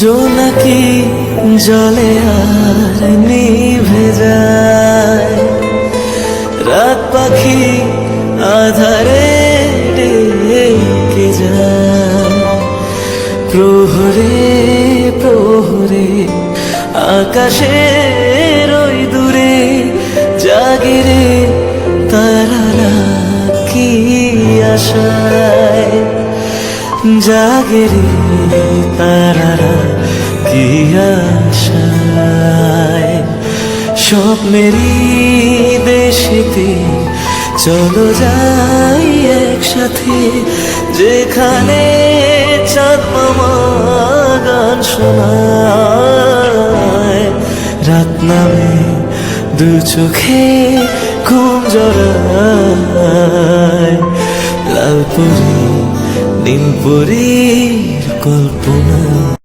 জোনাকি জলে আর নিভে যায় রাত পাখি আধারে ডেকে যায় প্রহরে প্রহরে আকাশের ওই দূরে জাগিরে তারারা কি আশায় জাগিরে তারারা স্বপ্নেরই দেশেতে চলো যাই একসাথে, যেখানে গান শোনায়। রাত নামে দু চোখে ঘুম জড়ায়। লালপুরি নীলপুরীর কল্পনা